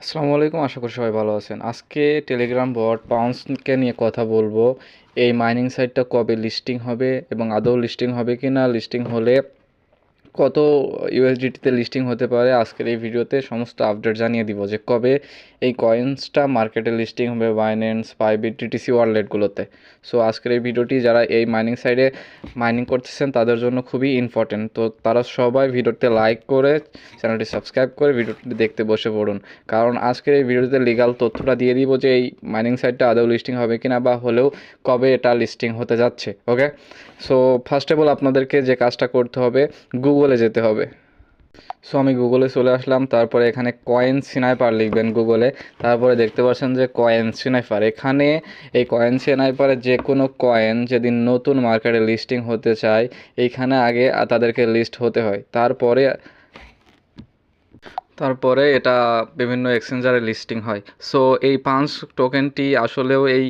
আসসালামু আলাইকুম, আশা করি সবাই ভালো আছেন। আজকে টেলিগ্রাম বট পাউন্সকে নিয়ে কথা বলব। এই মাইনিং সাইটটা কবে লিস্টিং হবে এবং আদৌ লিস্টিং হবে কি না লিস্টিং হলে কত ইউএসডিটিতে লিস্টিং হতে পারে আজকের এই ভিডিওতে সমস্ত আপডেট জানিয়ে দিব যে কবে এই কয়েন্সটা মার্কেটে লিস্টিং হবে বাইন্যান্স পাইবিট টিটিসি ওয়ালেটগুলোতে সো আজকের এই ভিডিওটি যারা এই মাইনিং সাইডে মাইনিং করতেছেন, তাদের জন্য খুবই ইম্পর্টেন্ট তো, তারা সবাই ভিডিওতে লাইক করে চ্যানেলটি সাবস্ক্রাইব করে ভিডিওটি দেখতে বসে পড়ুন। কারণ আজকের এই ভিডিওতে লিগাল তথ্যটা দিয়ে দিব যে এই মাইনিং সাইটটা আদৌ লিস্টিং হবে কিনা বা হলেও কবে এটা লিস্টিং হতে যাচ্ছে okay so first of all আপনাদেরকে যে কাজটা করতে হবে গুগলে যেতে হবে। সো আমি গুগলে চলে আসলাম, তারপরে এখানে কয়েন সিনাইপার লিখবেন গুগলে তারপরে দেখতে পাচ্ছেন যে কয়েন সিনাইপার এখানে এই কয়েন সিনাইপারে যে কোনো কয়েন যেদিন নতুন মার্কেটে লিস্টিং হতে চায় এইখানে আগে তাদেরকে লিস্ট হতে হয়। তারপরে তারপরে এটা বিভিন্ন এক্সচেঞ্জারে লিস্টিং হয়। সো এই পাঁচ টোকেনটি আসলেও এই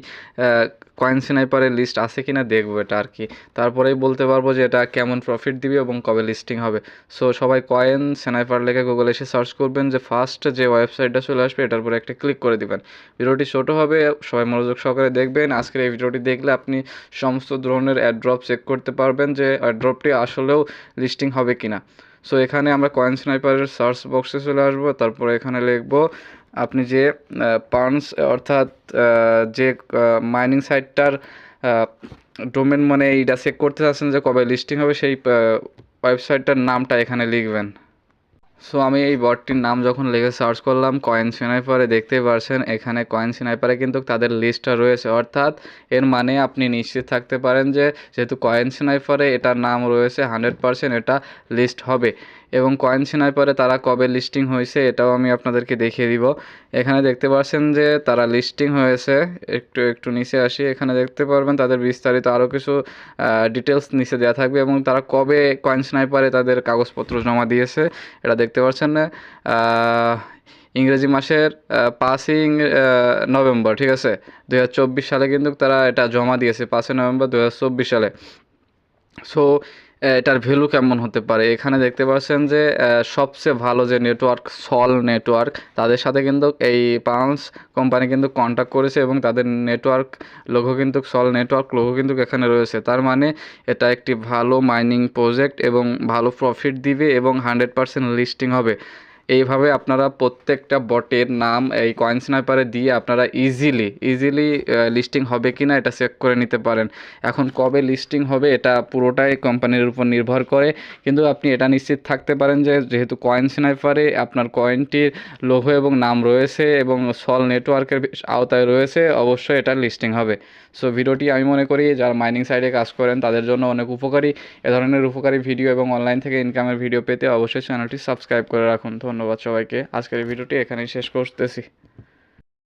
কয়েন সিনাইপারের লিস্ট আছে কি না দেখব এটা আর কি। তারপরেই বলতে পারব যে এটা কেমন প্রফিট দিবে এবং কবে লিস্টিং হবে। সো সবাই কয়েন সিনাইপার লেখে গুগলে এসে সার্চ করবেন যে ফার্স্ট যে ওয়েবসাইটটা চলে আসবে, এটার উপরে একটা ক্লিক করে দিবেন। ভিডিওটি ছোটো হবে, সবাই মনোযোগ সহকারে দেখবেন। আজকের এই ভিডিওটি দেখলে আপনি সমস্ত ধরনের অ্যাড্রপ চেক করতে পারবেন যে অ্যাড্রপটি আসলেও লিস্টিং হবে কি না সো এখানে আমরা কয়েন স্নাইপারের সার্চ বক্সে চলে আসব, তারপরে এখানে লিখব আপনি যে পার্নস অর্থাৎ যে মাইনিং সাইটটার ডোমেন মানে এইটা চেক করতে চাচ্ছেন যে কবে লিস্টিং হবে, সেই ওয়েবসাইটটার নামটা এখানে লিখবেন। সো আমি এই বটটির নাম যখন লিখে সার্চ করলাম কয়েন সিনাইপারে দেখতেই পারছেন, এখানে কয়েন সিনাইপারে কিন্তু তাদের লিস্টটা রয়েছে। অর্থাৎ, এর মানে আপনি নিশ্চিত থাকতে পারেন যে, যেহেতু কয়েন সিনাইপারে এটার নাম রয়েছে হান্ড্রেড পারসেন্ট এটা লিস্ট হবে। এবং কয়েন পরে তারা কবে লিস্টিং হয়েছে এটাও আমি আপনাদেরকে দেখিয়ে দিব। এখানে দেখতে পাচ্ছেন যে তারা লিস্টিং হয়েছে। একটু একটু নিচে আসি। এখানে দেখতে পারবেন তাদের বিস্তারিত আরও কিছু ডিটেলস নিচে দেওয়া থাকবে এবং তারা কবে কয়েন স্নাইপারে তাদের কাগজপত্র জমা দিয়েছে এটা দেখতে পাচ্ছেন ইংরেজি মাসের পাঁচই নভেম্বর, ঠিক আছে? দু হাজার চব্বিশ সালে কিন্তু তারা এটা জমা দিয়েছে, পাঁচই নভেম্বর দু হাজার চব্বিশ সালে। সো এটার ভ্যালু কেমন হতে পারে? এখানে দেখতে পাচ্ছেন যে সবচেয়ে ভালো যে নেটওয়ার্ক সল নেটওয়ার্ক তাদের সাথে কিন্তু এই পাউন্স কোম্পানি কিন্তু কন্ট্যাক্ট করেছে এবং তাদের নেটওয়ার্ক লোগো কিন্তু সল নেটওয়ার্ক লোগো কিন্তু এখানে রয়েছে। তার মানে এটা একটি ভালো মাইনিং প্রজেক্ট এবং ভালো প্রফিট দিবে এবং হান্ড্রেড পারসেন্ট লিস্টিং হবে। এইভাবে আপনারা প্রত্যেকটা বটের নাম এই কয়েন স্নাইপারে দিয়ে আপনারা ইজিলি ইজিলি লিস্টিং হবে কি না এটা চেক করে নিতে পারেন। এখন কবে লিস্টিং হবে এটা পুরোটাই কোম্পানির উপর নির্ভর করে। কিন্তু আপনি এটা নিশ্চিত থাকতে পারেন যে যেহেতু কয়েন স্নাইপারে আপনার কয়েনটির লোগো এবং নাম রয়েছে এবং সল নেটওয়ার্কের আওতায় রয়েছে, অবশ্যই এটা লিস্টিং হবে। সো ভিডিওটি আমি মনে করি যারা মাইনিং সাইডে কাজ করেন তাদের জন্য অনেক উপকারী। এ ধরনের উপকারী ভিডিও এবং অনলাইন থেকে ইনকামের ভিডিও পেতে অবশ্যই চ্যানেলটি সাবস্ক্রাইব করে রাখুন। ধন্যবাদ। সবাইকে। আজকের ভিডিওটি এখানেই শেষ করতেছি।